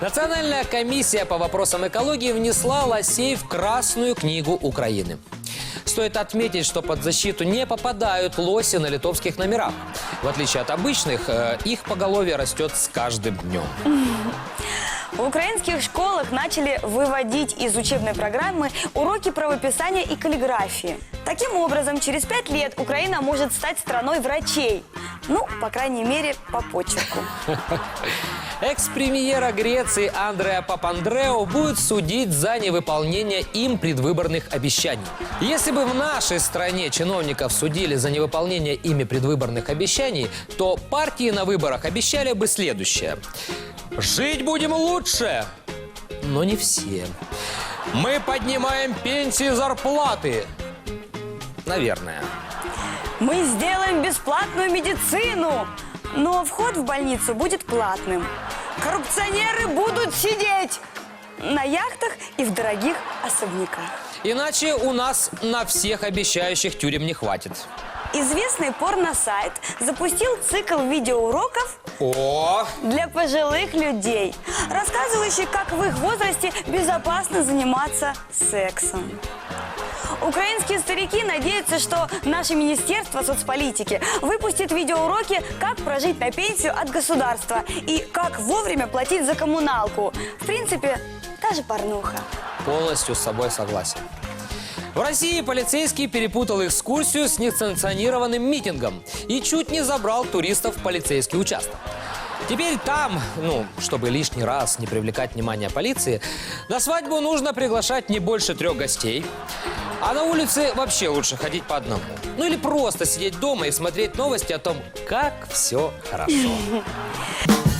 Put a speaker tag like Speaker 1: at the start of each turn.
Speaker 1: Национальная комиссия по вопросам экологии внесла лосей в Красную книгу Украины. Стоит отметить, что под защиту не попадают лоси на литовских номерах. В отличие от обычных, э, их поголовье растет с каждым днем.
Speaker 2: В украинских школах начали выводить из учебной программы уроки правописания и каллиграфии. Таким образом, через пять лет Украина может стать страной врачей. Ну, по крайней мере, по почерку.
Speaker 1: Экс-премьера Греции Андреа Папандрео будет судить за невыполнение им предвыборных обещаний. Если бы в нашей стране чиновников судили за невыполнение ими предвыборных обещаний, то партии на выборах обещали бы следующее. Жить будем лучше, но не все. Мы поднимаем пенсии и зарплаты. Наверное.
Speaker 2: Мы сделаем бесплатную медицину, но вход в больницу будет платным. Коррупционеры будут сидеть на яхтах и в дорогих особняках.
Speaker 1: Иначе у нас на всех обещающих тюрем не хватит.
Speaker 2: Известный порно-сайт запустил цикл видеоуроков
Speaker 1: О,
Speaker 2: для пожилых людей, рассказывающий, как в их возрасте безопасно заниматься сексом. Украинские старики надеются, что наше Министерство соцполитики выпустит видеоуроки, как прожить на пенсию от государства и как вовремя платить за коммуналку. В принципе, та же порнуха.
Speaker 1: полностью с собой согласен. В России полицейский перепутал экскурсию с несанкционированным митингом и чуть не забрал туристов в полицейский участок. Теперь там, ну, чтобы лишний раз не привлекать внимание полиции, на свадьбу нужно приглашать не больше трех гостей. А на улице вообще лучше ходить по одному. Ну или просто сидеть дома и смотреть новости о том, как все хорошо.